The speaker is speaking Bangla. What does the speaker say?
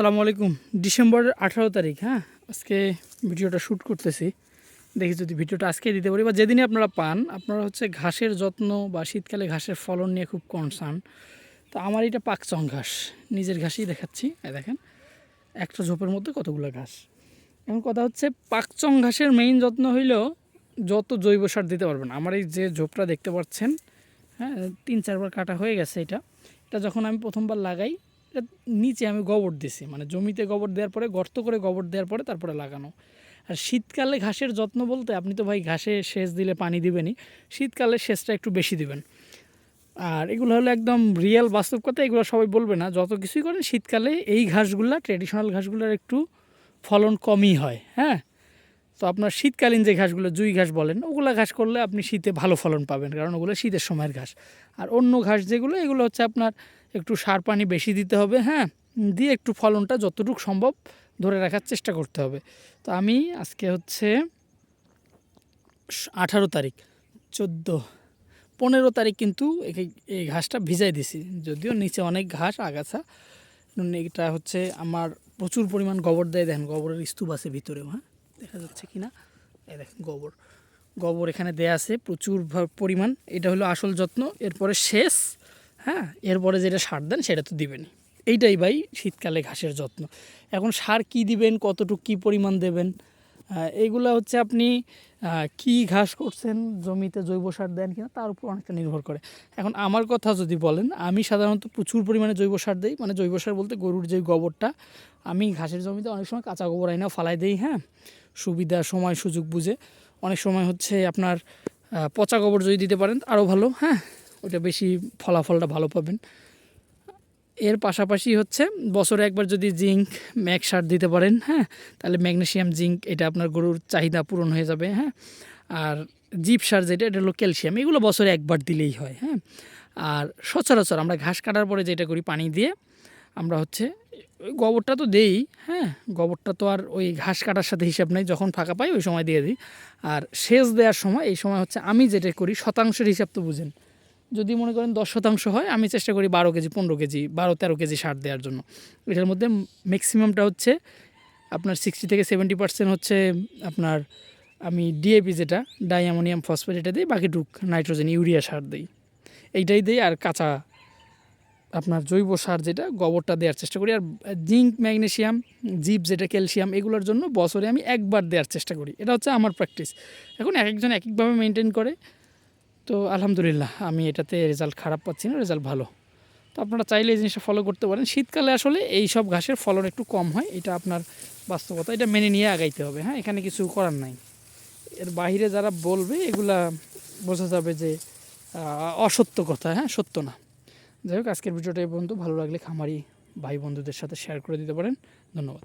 সালামু আলাইকুম। ডিসেম্বরের আঠারো তারিখ হ্যাঁ? আজকে ভিডিওটা শ্যুট করতেছি। দেখি যদি ভিডিওটা আজকে দিতে পারি বা যেদিনই আপনারা পান, আপনারা হচ্ছে ঘাসের যত্ন বা শীতকালে ঘাসের ফলন নিয়ে খুব কনসার্ন তো আমার এটা পাকচং ঘাস, নিজের ঘাসই দেখাচ্ছি। দেখেন, একটা ঝোপের মধ্যে কতগুলো ঘাস। এখন কথা হচ্ছে, পাকচং ঘাসের মেইন যত্ন হইলেও যত জৈব সার দিতে পারবেন। আমার এই যে ঝোপটা দেখতে পাচ্ছেন হ্যাঁ তিন চারবার কাটা হয়ে গেছে এটা। এটা যখন আমি প্রথমবার লাগাই নিচে আমি গোবর দিছি মানে জমিতে গোবর দেওয়ার পরে, গর্ত করে গোবর দেওয়ার পরে তারপরে লাগানো। আর শীতকালে ঘাসের যত্ন বলতে, আপনি তো ভাই ঘাসে সেচ দিলে পানি দিবেনই, শীতকালে সেচটা একটু বেশি দিবেন। আর এগুলো হলো একদম রিয়েল বাস্তব কথা, এগুলো সবাই বলবে না, যত কিছুই করেন, শীতকালে এই ঘাসগুলো ট্রেডিশনাল ঘাসগুলোর একটু ফলন কমই হয় হ্যাঁ? তো আপনার শীতকালীন যে ঘাসগুলো, জুই ঘাস বলেন, ওগুলো ঘাস করলে আপনি শীতে ভালো ফলন পাবেন, কারণ ওগুলো শীতের সময়ের ঘাস। আর অন্য ঘাস যেগুলো, এগুলো হচ্ছে আপনার একটু সার পানি বেশি দিতে হবে হ্যাঁ? দিয়ে একটু ফলনটা যতটুকু সম্ভব ধরে রাখার চেষ্টা করতে হবে। তো আমি আজকে হচ্ছে আঠারো তারিখ, চোদ্দ, পনেরো তারিখ কিন্তু এই- ঘাসটা ভিজাই দিছি। যদিও নিচে অনেক ঘাস, আগাছা এটা হচ্ছে আমার প্রচুর পরিমাণ গোবর দেয়। দেখেন গোবরের স্তূপ আছে ভিতরেও হ্যাঁ? দেখা যাচ্ছে কি না এই দেখেন গোবর। গোবর এখানে দেয়া আছে প্রচুর পরিমাণ। এটা হলো আসল যত্ন। এরপরে শেষ হ্যাঁ এরপরে যেটা সার দেন সেটা তো দিবেনই। এইটাই ভাই শীতকালে ঘাসের যত্ন। এখন সার কি দিবেন কতটুকু কী পরিমাণ দেবেন? আহ, এইগুলা হচ্ছে আপনি কি ঘাস করছেন জমিতে জৈব সার দেন কিনা তার উপর অনেকটা নির্ভর করে। এখন আমার কথা যদি বলেন আমি সাধারণত প্রচুর পরিমাণে জৈব সার দিই। মানে জৈব সার বলতে গরুর যে গোবরটা আমি ঘাসের জমিতে অনেক সময় কাঁচা গোবর আইনা ফালাই দিই হ্যাঁ। সুবিধা সময় সুযোগ বুঝে। অনেক সময় হচ্ছে আপনার পচা গোবর যদি দিতে পারেন আরও ভালো হ্যাঁ। ওটা বেশি ফলাফলটা ভালো পাবেন। এর পাশাপাশি হচ্ছে বছরে একবার যদি জিঙ্ক ম্যাগ সার দিতে পারেন হ্যাঁ? তাহলে ম্যাগনেশিয়াম জিঙ্ক, এটা আপনার গরুর চাহিদা পূরণ হয়ে যাবে হ্যাঁ? আর জিপ সার যেটা, এটা হলো ক্যালসিয়াম, এগুলো বছরে একবার দিলেই হয় হ্যাঁ? আর সচরাচর আমরা ঘাস কাটার পরে যেটা করি, পানি দিয়ে আমরা হচ্ছে গোবরটা তো দেই হ্যাঁ? গোবরটা তো আর ওই ঘাস কাটার সাথে হিসাব নেই, যখন ফাঁকা পাই ওই সময় দিয়ে দিই। আর সেচ দেওয়ার সময়, এই সময় হচ্ছে আমি যেটা করি, শতাংশের হিসাব তো বুঝেন। যদি মনে করেন দশ শতাংশ হয়, আমি চেষ্টা করি বারো কেজি, পনেরো কেজি, বারো, তেরো কেজি সার দেওয়ার জন্য। এটার মধ্যে ম্যাক্সিমামটা হচ্ছে আপনার সিক্সটি থেকে সেভেন্টি পার্সেন্ট হচ্ছে আপনার আমি ডিএপি যেটা ডাই অ্যামোনিয়াম ফসফেট এটা দিই বাকিটুক নাইট্রোজেন ইউরিয়া সার দিই। এইটাই দিই আর কাঁচা আপনার জৈব সার যেটা, গোবরটা দেওয়ার চেষ্টা করি। আর জিঙ্ক ম্যাগনেশিয়াম জিপ যেটা ক্যালসিয়াম এগুলোর জন্য বছরে আমি একবার দেওয়ার চেষ্টা করি। এটা হচ্ছে আমার প্র্যাকটিস এখন এক একজন এক একভাবে মেনটেন করে। তো আলহামদুলিল্লাহ, আমি এটাতে রেজাল্ট খারাপ পাচ্ছি না রেজাল্ট ভালো। তো আপনারা চাইলে এই জিনিসটা ফলো করতে পারেন। শীতকালে আসলে এই সব ঘাসের ফলন একটু কম হয়, এটা আপনার বাস্তবতা। এটা মেনে নিয়ে আগাইতে হবে হ্যাঁ এখানে কিছু করার নাই। এর বাইরে যারা বলবে, এগুলা বোঝা যাবে যে অসত্য কথা হ্যাঁ সত্য না। যাই হোক, আজকের ভিডিওটা এই পর্যন্ত। ভালো লাগলে খামারি ভাই বন্ধুদের সাথে শেয়ার করে দিতে পারেন। ধন্যবাদ।